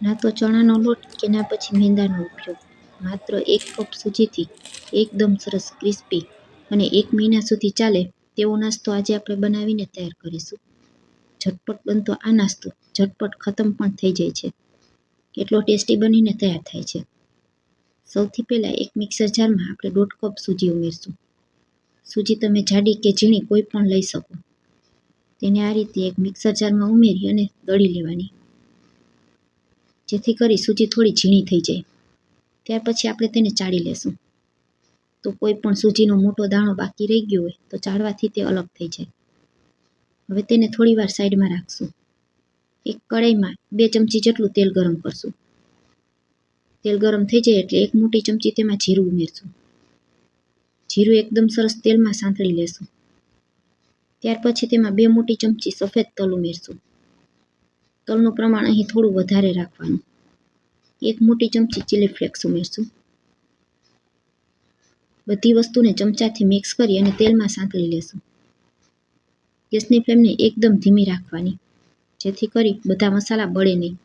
ના તો ચણાનો લોટ કે ના પછી મેંદાનો ઉપયોગ માત્ર એક કપ સૂજીથી એકદમ સરસ ક્રિસ્પી અને એક મહિના સુધી ચાલે તેવો નાસ્તો આજે આપણે બનાવીને તૈયાર કરીશું. ઝટપટ બનતો આ નાસ્તો ઝટપટ ખતમ પણ થઈ જાય છે. એટલો ટેસ્ટી બનીને તૈયાર થાય છે. સૌથી પહેલાં એક મિક્સર જારમાં આપણે દોઢ કપ સૂજી ઉમેરશું. સૂજી તમે જાડી કે ઝીણી કોઈ પણ લઈ શકો. તેને આ રીતે એક મિક્સર જારમાં ઉમેરી અને દળી લેવાની. જેથી કરી સૂજી થોડી ઝીણી થઈ જાય. ત્યાર પછી આપણે તેને ચાળી લેશું. તો કોઈ પણ સૂજીનો મોટો દાણો બાકી રહી ગયો હોય તો ચાળવાથી તે અલગ થઈ જાય. હવે તેને થોડી વાર સાઈડમાં રાખશું. એક કડાઈમાં બે ચમચી જેટલું તેલ ગરમ કરશું. તેલ ગરમ થઈ જાય એટલે એક મોટી ચમચી તેમાં જીરું ઉમેરશું. જીરું એકદમ સરસ તેલમાં સાંતળી લેશું. ત્યાર પછી તેમાં બે મોટી ચમચી સફેદ તલ ઉમેરશું. તલનું પ્રમાણ અહીં થોડું વધારે રાખવાનું. એક મોટી ચમચી ચીલી ફ્લેક્સ ઉમેરશું. બધી વસ્તુને ચમચાથી મિક્સ કરી અને તેલમાં સાંકળી લેશું. ગેસની ફ્લેમને એકદમ ધીમી રાખવાની, જેથી કરી બધા મસાલા બળે નહીં.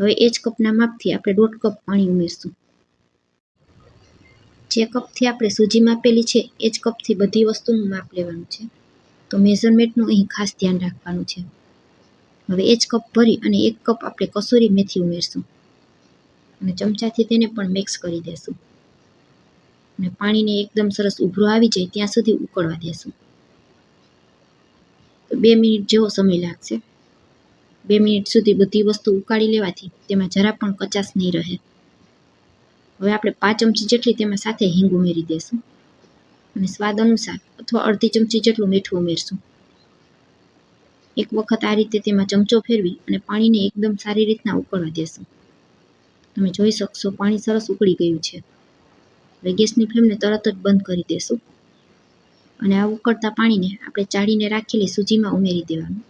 હવે એ જ કપના માપથી આપણે દોઢ કપ પાણી ઉમેરશું. જે કપથી આપણે સૂજી માપેલી છે, એ જ કપથી બધી વસ્તુનું માપ લેવાનું છે. તો મેઝરમેન્ટનું અહીં ખાસ ધ્યાન રાખવાનું છે. હવે એ જ કપ ભરી અને એક કપ આપણે કસૂરી મેથી ઉમેરશું. અને ચમચાથી તેને પણ મિક્સ કરી દેશું. અને પાણીને એકદમ સરસ ઉભરો આવી જાય ત્યાં સુધી ઉકળવા દેશું. તો બે મિનિટ જેવો સમય લાગશે. બે મિનિટ સુધી બધી વસ્તુ ઉકાળી લેવાથી તેમાં જરા પણ કચાશ નહીં રહે. હવે આપણે પાંચ ચમચી જેટલી તેમાં સાથે હિંગ ઉમેરી દેશું. અને સ્વાદ અનુસાર અથવા અડધી ચમચી જેટલું મીઠું ઉમેરશું. એક વખત આ રીતે તેમાં ચમચો ફેરવી અને પાણીને એકદમ સારી રીતના ઉકળવા દેશું તમે જોઈ શકશો, પાણી સરસ ઉકળી ગયું છે. હવે ગેસની ફ્લેમને તરત જ બંધ કરી દેશું અને આ ઉકળતા પાણીને આપણે ચાળીને રાખેલી સૂજીમાં ઉમેરી દેવાનું.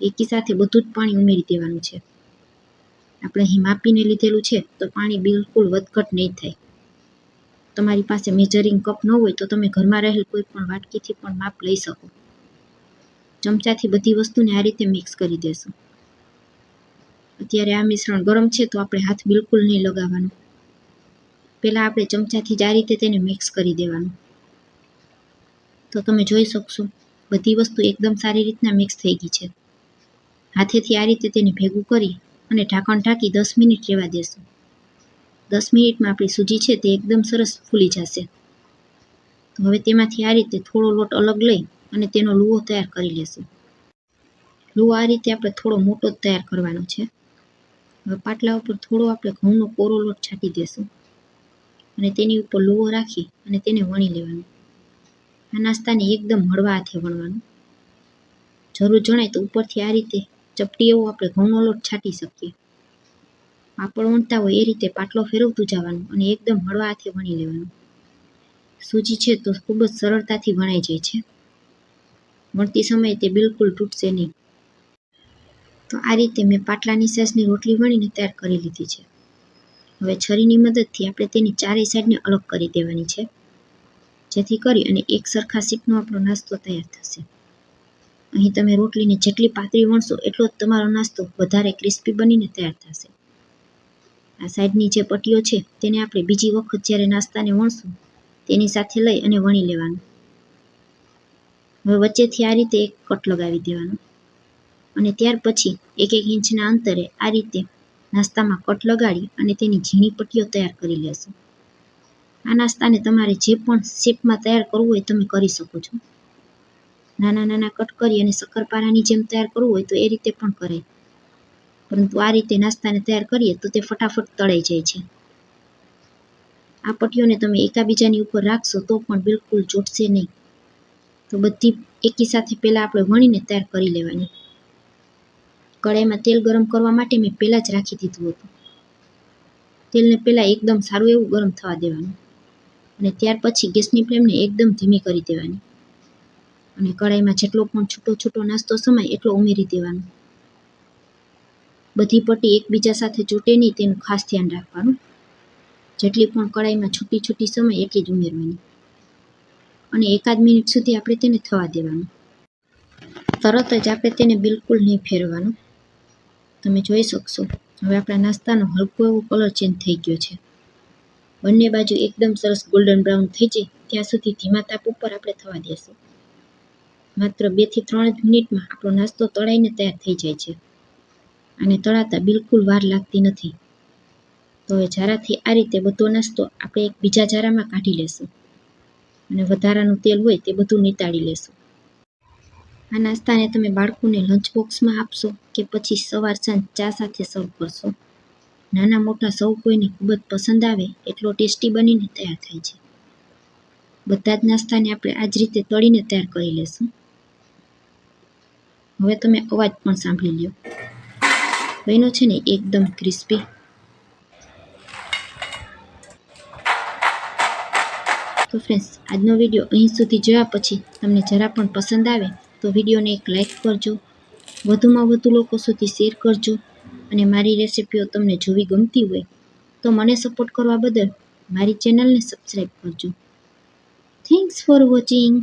એકી સાથે બધું જ પાણી ઉમેરી દેવાનું છે. આપણે અહીં માપીને લીધેલું છે તો પાણી બિલકુલ વધઘટ નહીં થાય. તમારી પાસે મેજરિંગ કપ ન હોય તો તમે ઘરમાં રહેલ કોઈ પણ વાટકીથી પણ માપ લઈ શકો. ચમચાથી બધી વસ્તુને આ રીતે મિક્સ કરી દેશું. અત્યારે આ મિશ્રણ ગરમ છે તો આપણે હાથ બિલકુલ નહીં લગાવવાનો. પહેલાં આપણે ચમચાથી જ આ રીતે તેને મિક્સ કરી દેવાનું. તો તમે જોઈ શકશો, બધી વસ્તુ એકદમ સારી રીતના મિક્સ થઈ ગઈ છે. હાથેથી આ રીતે તેને ભેગું કરી અને ઢાંકણ ઢાંકી દસ મિનિટ રહેવા દેશું. દસ મિનિટમાં આપણી સૂજી છે તે એકદમ સરસ ફૂલી જશે. તો હવે તેમાંથી આ રીતે થોડો લોટ અલગ લઈ અને તેનો લુઓ તૈયાર કરી લેશું. લુઓ આ રીતે આપણે થોડો મોટો જ તૈયાર કરવાનો છે. હવે પાટલા ઉપર થોડો આપણે ઘઉંનો કોરો લોટ છાંટી દેશું. અને તેની ઉપર લુઓ રાખી અને તેને વણી લેવાનું. આ નાસ્તાને એકદમ હળવા હાથે વણવાનું. જરૂર જણાય તો ઉપરથી આ રીતે ચપટી એવો આપણે ઘઉંનો લોટ છાંટી શકીએ. પાપડ વણતા હોય એ રીતે પાટલો ફેરવતું જવાનું અને એકદમ હળવા હાથે વણી લેવાનું. સૂજી છે તો ખૂબ જ સરળતાથી વણાઈ જાય છે. વણતી સમયે તે બિલકુલ તૂટશે નહીં. તો આ રીતે મેં પાટલાની સાઈઝની રોટલી વણીને તૈયાર કરી લીધી છે. હવે છરીની મદદથી આપણે તેની ચારેય સાઈડને અલગ કરી દેવાની છે. જેથી કરી અને એક સરખા સીટનો આપણો નાસ્તો તૈયાર થશે. અહીં તમે રોટલીને જેટલી પાતળી વણશો એટલો જ તમારો નાસ્તો વધારે ક્રિસ્પી બનીને તૈયાર થશે. આ સાઈડની જે પટ્ટીઓ છે તેને આપણે બીજી વખત જ્યારે નાસ્તાને વણશું તેની સાથે લઈ અને વણી લેવાનું. હવે વચ્ચેથી આ રીતે એક કટ લગાવી દેવાનું. અને ત્યાર પછી એક એક ઇંચના અંતરે આ રીતે નાસ્તામાં કટ લગાડી અને તેની ઝીણી પટ્ટીઓ તૈયાર કરી લેશું. આ નાસ્તાને તમારે જે પણ શેપમાં તૈયાર કરવું હોય તમે કરી શકો છો. નાના નાના કટ કરી અને શક્કરપારાની જેમ તૈયાર કરવું હોય તો એ રીતે પણ કરાય. પરંતુ આ રીતે નાસ્તાને તૈયાર કરીએ તો તે ફટાફટ તળાઈ જાય છે. આ પટ્ટીઓને તમે એકાબીજાની ઉપર રાખશો તો પણ બિલકુલ ચોટશે નહીં. તો બધી એકી સાથે પહેલાં આપણે વણીને તૈયાર કરી લેવાની. કડાઈમાં તેલ ગરમ કરવા માટે મેં પહેલાં જ રાખી દીધું હતું. તેલને પહેલાં એકદમ સારું એવું ગરમ થવા દેવાનું. અને ત્યાર પછી ગેસની ફ્લેમને એકદમ ધીમી કરી દેવાની. અને કડાઈમાં જેટલો પણ છૂટો છૂટો નાસ્તો સમાય એટલો ઉમેરી દેવાનો. બધી પટ્ટી એકબીજા સાથે ચોટે નહીં તેનું ખાસ ધ્યાન રાખવાનું. જેટલી પણ કડાઈમાં છૂટી છૂટી સમય એટલી જ ઉમેરવાની. અને એકાદ મિનિટ સુધી આપણે તેને થવા દેવાનું. તરત જ આપણે તેને બિલકુલ નહીં ફેરવવાનું. તમે જોઈ શકશો. હવે આપણા નાસ્તાનો હલકો એવો કલર ચેન્જ થઈ ગયો છે. બંને બાજુ એકદમ સરસ ગોલ્ડન બ્રાઉન થઈ જાય. ત્યાં સુધી ધીમા તાપ ઉપર આપણે થવા દેશું. માત્ર બેથી ત્રણ જ મિનિટમાં આપણો નાસ્તો તળાઈને તૈયાર થઈ જાય છે. અને તળાતા બિલકુલ વાર લાગતી નથી. તો હવે જારાથી આ રીતે બધો નાસ્તો આપણે એક બીજા જારામાં કાઢી લેશું. અને વધારાનું તેલ હોય તે બધું નીતાળી લેશું. આ નાસ્તાને તમે બાળકોને લંચ બોક્સમાં આપશો કે પછી સવાર સાંજ ચા સાથે સર્વ કરશો? નાના મોટા સૌ કોઈને ખૂબ જ પસંદ આવે એટલો ટેસ્ટી બનીને તૈયાર થાય છે. બધા જ નાસ્તાને આપણે આ જ રીતે તળીને તૈયાર કરી લેશું. હવે તમે અવાજ પણ સાંભળી લ્યો. બહેનો છે ને એકદમ ક્રિસ્પી તો ફ્રેન્ડ્સ આજનો વીડિયો અહીં સુધી જોયા પછી તમને જરા પણ પસંદ આવે તો વિડીયોને એક લાઈક કરજો. વધુમાં વધુ લોકો સુધી શેર કરજો અને મારી રેસિપીઓ તમને જોવી ગમતી હોય તો મને સપોર્ટ કરવા બદલ મારી ચેનલને સબસ્ક્રાઈબ કરજો. Thanks for watching